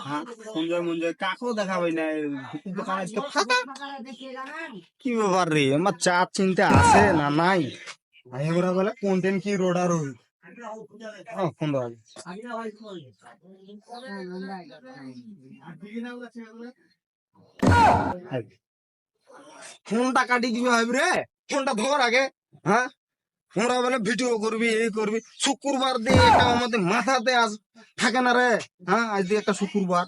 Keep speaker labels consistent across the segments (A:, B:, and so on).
A: হ্যাঁ, ফাঁকা। কি ব্যাপার রে আমার চিন্তা আছে না নাই? বলে কি ফোনটা কাটি দিবে ভাবি রে ফোনটা ধর আগে হ্যাঁ? ওরা বলে ভিডিও করবি এই করবি শুক্রবার দিয়ে এটা আমাদের মাথাতে আস থাকে না রে হ্যাঁ আজ দিয়ে একটা শুক্রবার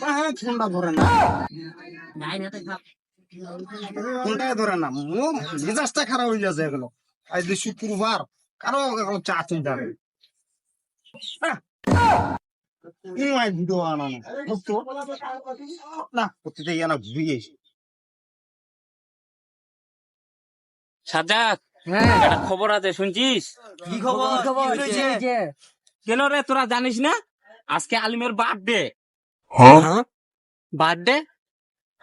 A: হ্যাঁ ফোনটা ধরে না ধরে না খারাপ হয়ে যাচ্ছে এগুলো আজ দিয়ে শুক্রবার কারও চা চিন্তা ভিডিও আনানো না
B: সাজাদ একটা খবর আছে শুনছিস?
A: কি খবর?
B: কেন রে তোরা জানিস না? আজকে আলিমের বার্থডে
A: হ্যাঁ।
B: বার্থডে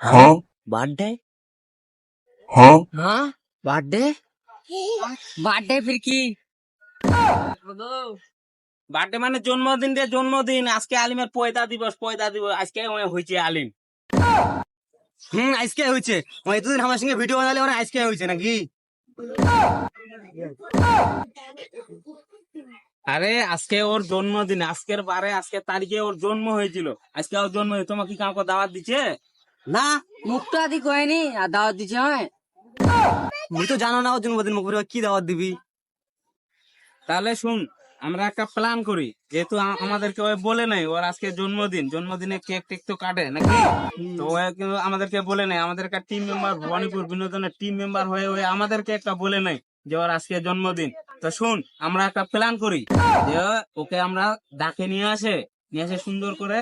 A: হ্যাঁ।
B: বার্থডे
A: হ্যাঁ।
B: हाँ বার্থডে মানে জন্মদিন রে জন্মদিন। আজকে আলিমের পয়দা দিবস পয়দা দিবস। আজকে হয়েছে আলিম।
A: হুম আজকে হয়েছে এতদিন আমার সঙ্গে ভিডিও বানালে ওরা আজকে হয়েছে নাকি?
B: আরে আজকে ওর জন্মদিন। আজকের বারে আজকে তারিখে ওর জন্ম হয়েছিল। আজকে ওর জন্ম হয়েছে। তোমাকে কি কাউকে দাওয়াত দিচ্ছে
A: না
C: মুখটা দি কয়নি আর দাওয়াত দিছে হয়।
A: তুই তো জানো না ওর জন্মদিন মুখ কি দাওয়াত দিবি।
B: তাহলে শুন আমরা একটা প্ল্যান করি যেহেতু আমাদেরকে ওই বলে নাই ওর আজকে জন্মদিন জন্মদিনে কেক টেক তো কাটে নাকি? তো ও কিন্তু আমাদেরকে বলে নাই আমাদের একটা টিম মেম্বার ভবানীপুর বিনোদনের টিম মেম্বার হয়ে ওই আমাদেরকে একটা বলে নাই যে ওর আজকে জন্মদিন। তো শুন আমরা একটা প্ল্যান করি যে ওকে আমরা ডাকে নিয়ে আসে নিয়ে আসে সুন্দর করে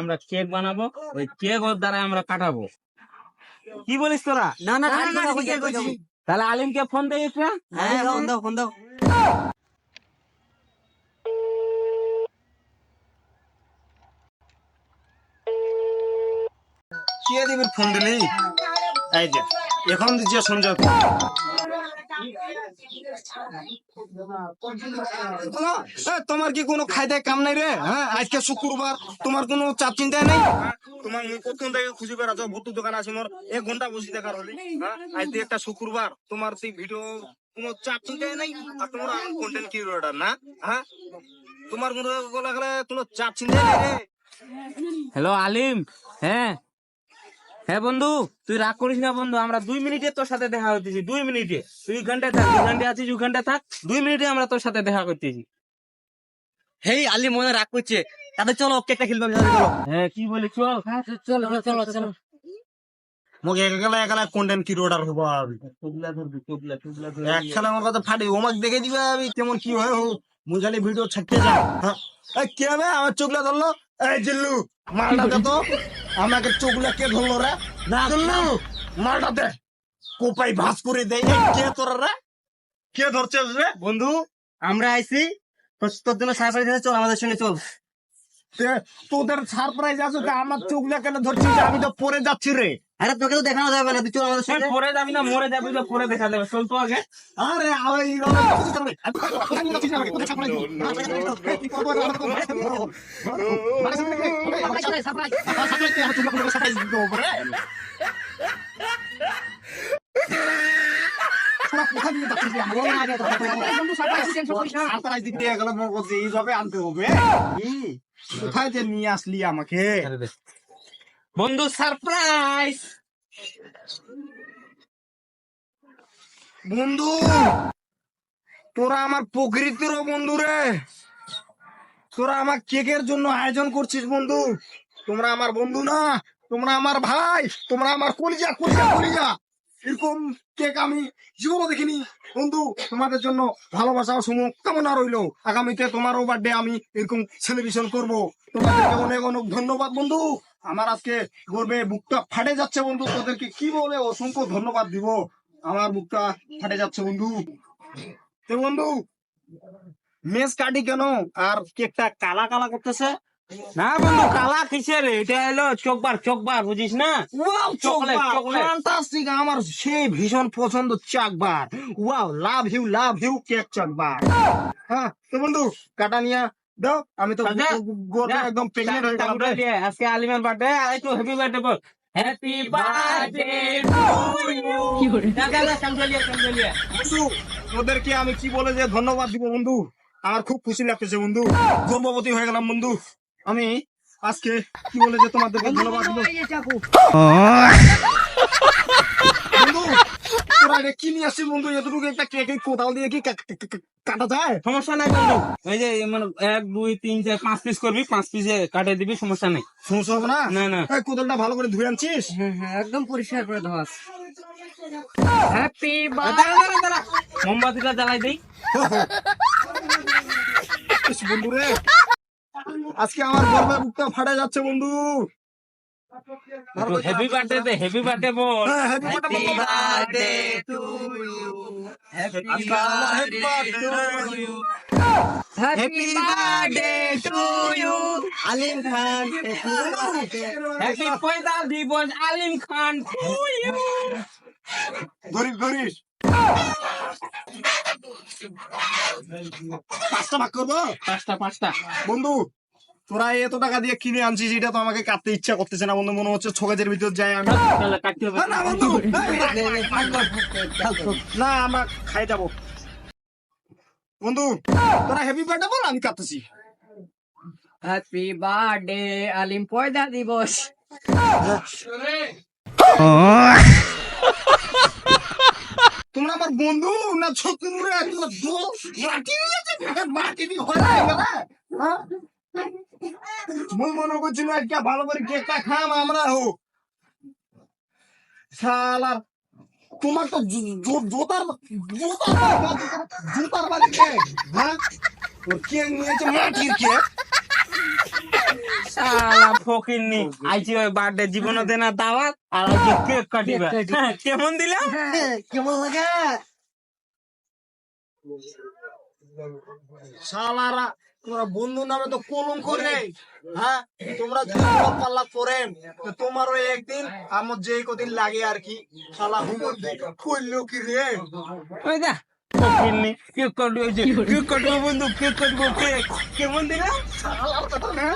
B: আমরা কেক বানাবো ওই কেক ওর দ্বারা আমরা কাটাবো। কি বলিস তোরা?
A: না না
B: তাহলে আলিমকে ফোন দিয়ে
A: হ্যাঁ ফোন দাও ফোন দাও। কে দিবি ফোন দিলি? এই যে এখন দিচ্ছে সঞ্জয় ফোন। তোমার কি কোনো খাইতে কাম নাই রে? হ্যাঁ আজকে শুক্রবার তোমার কোনো চাপ চিন্তা নেই? তোমার কতক্ষণ থেকে খুঁজে বেড়াচ্ছ? ভুতুর দোকান আছে মোর। এক ঘণ্টা বসে দেখার হলে। হ্যাঁ আজ দিয়ে একটা শুক্রবার। তোমার সেই ভিডিও কোনো চাপ চিন্তা নেই? আর তোমার কন্টেন্ট ক্রিয়েটর না? হ্যাঁ? তোমার কোনো বলা গেলে কোনো চাপ চিন্তা নেই রে?
B: হ্যালো আলিম। হ্যাঁ? হ্যাঁ বন্ধু তুই রাগ করিস না বন্ধু আমরা দুই মিনিটে তোর সাথে দেখা করতেছি দুই মিনিটে। তুই ঘন্টায় থাক দুই ঘণ্টা আছিস দুই ঘণ্টা থাক দুই মিনিটে আমরা তোর সাথে দেখা করতেছি।
A: হেই আলি মনে রাগ করছে। তাহলে চলো কেকটা খেলবে চলো।
B: হ্যাঁ কি বলি চল
C: চলো চলো চলো
A: মোক একলা একলা কন্টেন্ট ক্রিয়েটর হব আমি।
B: টুকলা ধরবি টুকলা টুকলা
A: এক খেলা আমার কথা ফাটি ওমাক দেখে দিবে আমি কেমন কি হয় ও মুই খালি ভিডিও ছাড়তে যাও হ্যাঁ। কে হবে আমার চোখলা ধরলো? এই জিল্লু মালটা তো। আমাকে চোখলা কে ধরলো রে? না মালটা দে। কোপাই ভাস করে দেয়। কে তোরা রে? কে ধরছে রে?
B: বন্ধু
A: আমরা আইছি। তোর জন্য সারপ্রাইজ আছে চল আমাদের সঙ্গে চল। তোদের সারপ্রাইজ আছে তো আমার চোখলা কেন ধরছিস? আমি তো পরে যাচ্ছি রে। আরে তোকে তো দেখানো যাবে না তুই চল আমাদের
B: তুই পরে যাবি না মরে যাবি তো পরে দেখা যাবে চল তো আগে
A: আরে আরে এই রকম কিছু করবে এইভাবে আনতে হবে কোথায় যে নিয়ে আসলি আমাকে
B: বন্ধু, সারপ্রাইজ!
A: বন্ধু, তোরা আমার প্রকৃতিরও বন্ধু রে। তোরা আমার কেকের জন্য আয়োজন করছিস বন্ধু। তোমরা আমার বন্ধু না, তোমরা আমার ভাই, তোমরা আমার কলিজা কলিজা কলিজা। এরকম কেক আমি জীবনও দেখিনি। বন্ধু, তোমাদের জন্য ভালোবাসা ও শুভকামনা রইল। আগামীতে তোমারও বার্থডে আমি এরকম সেলিব্রেশন করব। তোমাদেরকে অনেক অনেক ধন্যবাদ বন্ধু। আমার আজকে গর্বে বুকটা ফাটে যাচ্ছে বন্ধু তোদেরকে কি বলে? অসংখ্য ধন্যবাদ দিব। আমার বুকটা ফাটে যাচ্ছে বন্ধু। তো বন্ধু মেস কাটি কেন? আর কেকটা কালা কালা করতেছে?
B: না বন্ধু কালা কিসের এটা হলো চোখবার চোখবার বুঝিস না?
A: Wow
B: chocolate, chocolate.
A: ফ্যান্টাস্টিক আমার সেই ভীষণ পছন্দ chocobar. Wow love you love you cake chocobar. হ্যাঁ তো বন্ধু কাটা নিয়ে দাও আমি তো গোটা একদম প্রেগনেন্ট হয়ে গেলাম
B: আজকে আলিমের বার্থডে একটু হ্যাপি বার্থডে বল। হ্যাপি বার্থডে
A: বন্ধু আমি কি বলে যে ধন্যবাদ দিব বন্ধু? আমার খুব খুশি লাগতেছে বন্ধু। গর্ভবতী হয়ে গেলাম বন্ধু। আমি আজকে কি বলে যে তোমাদেরকে ধন্যবাদ দিব? কি নিয়ে আসছিস বন্ধু? এতটুকু একটা কেক কোথাও দিয়ে কি কাটা যায়?
B: সমস্যা নাই বন্ধু। ওই যে মানে এক দুই তিন চার পাঁচ পিস করবি পাঁচ পিসে কাটে দিবি সমস্যা নেই।
A: সমস্যা হবে না?
B: না না।
A: কোদালটা ভালো করে ধুয়ে আনছিস?
C: হ্যাঁ হ্যাঁ একদম পরিষ্কার করে ধোয়াস হ্যাপি।
B: মোমবাতিটা জ্বালাই দেই।
A: বন্ধু রে। আজকে আমার গর্বের বুকটা ফাটা যাচ্ছে বন্ধু।
B: হ্যাপি বার্থডে দে হ্যাপি বার্থডে বল।
A: হ্যাঁ, happy birthday ball.
B: Happy
A: birthday to you।
C: Happy birthday to you
A: Alim Khan
B: happy পয়দা দিবস আলিম খান to you।
A: ধরিস ধরিস পাঁচটা ভাগ করব?
B: পাঁচটা পাঁচটা।
A: বন্ধু তোরা এত টাকা দিয়ে কিনে আনছিস এটা তো আমাকে কাটতে ইচ্ছা করতেছে না বন্ধু। মনে হচ্ছে ছকেজের ভিতর যাই আমি। না বন্ধু। না আমরা খাই যাব। বন্ধু তোরা হেভি বার্থডে বল আমি কাটতেছি।
C: হ্যাপি বার্থডে আলিম পয়দা দিবস
A: তোমরা আমার বন্ধু না শত্রু মাটি মাটি দিয়ে হয় না হ্যাঁ? মুই মনে করছিল একটা ভালো করে কেকটা খাম আমরা হো শালার তোমার তো জোতার জোতার জোতার বাড়ি কেক হ্যাঁ? তোর কেক নিয়েছে? মাটির কেক
B: শালা ফকিন্নি আইছি ওই বার্থডে জীবনে দেনা দাওয়াত আর আজকে কেক কাটিবা। হ্যাঁ, কেমন দিলাম
C: কেমন লাগে?
A: শালারা তোমরা বন্ধু নামে তো কলম করে হ্যাঁ? তোমরা পাল্লা তো তোমারও একদিন আমার যে কদিন লাগে আর কি শালা হুমর করল কি রে?
B: কেক কাটবে বন্ধু কেক কাটবো কেক কেমন দিলাম
A: শালার কথা না